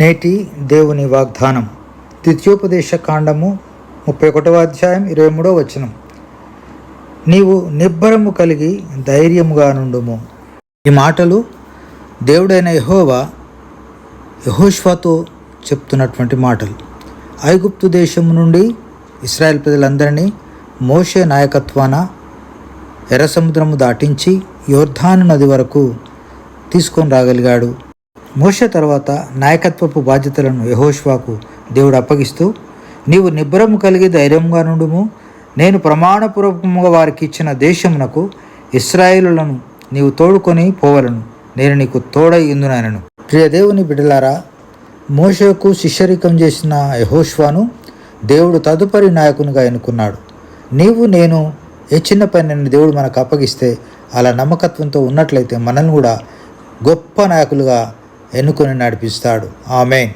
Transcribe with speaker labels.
Speaker 1: నేటి దేవుని వాగ్దానం. ద్వితీయోపదేశ కాండము ముప్పై ఒకటవ అధ్యాయం ఇరవై మూడవ వచనం. నీవు నిబ్బరము కలిగి ధైర్యముగా నుండుము. ఈ మాటలు దేవుడైన యహోవా యహోష్వాతో చెప్తున్నటువంటి మాటలు. ఐగుప్తు దేశం నుండి ఇస్రాయెల్ ప్రజలందరినీ మోషే నాయకత్వాన ఎర్ర సముద్రము దాటించి యోర్ధాను నది వరకు తీసుకొని రాగలిగాడు. మోష తర్వాత నాయకత్వపు బాధ్యతలను యహోష్వాకు దేవుడు అప్పగిస్తూ నీవు నిబ్బరము కలిగి ధైర్యంగా నుండుము నేను ప్రమాణపూర్వకముగా వారికి ఇచ్చిన దేశమునకు ఇస్రాయిలులను నీవు తోడుకొని పోవలను. నేను నీకు తోడై ఇందునను ప్రియ దేవుని బిడలారా మోషకు శిష్యరికం చేసిన యహోష్వాను దేవుడు తదుపరి నాయకునిగా ఎన్నుకున్నాడు. నీవు నేను ఏ చిన్న పనిని దేవుడు మనకు అప్పగిస్తే అలా నమ్మకత్వంతో ఉన్నట్లయితే మనల్ని కూడా గొప్ప నాయకులుగా ఎన్నుకొని నడిపిస్తాడు. ఆమెన్.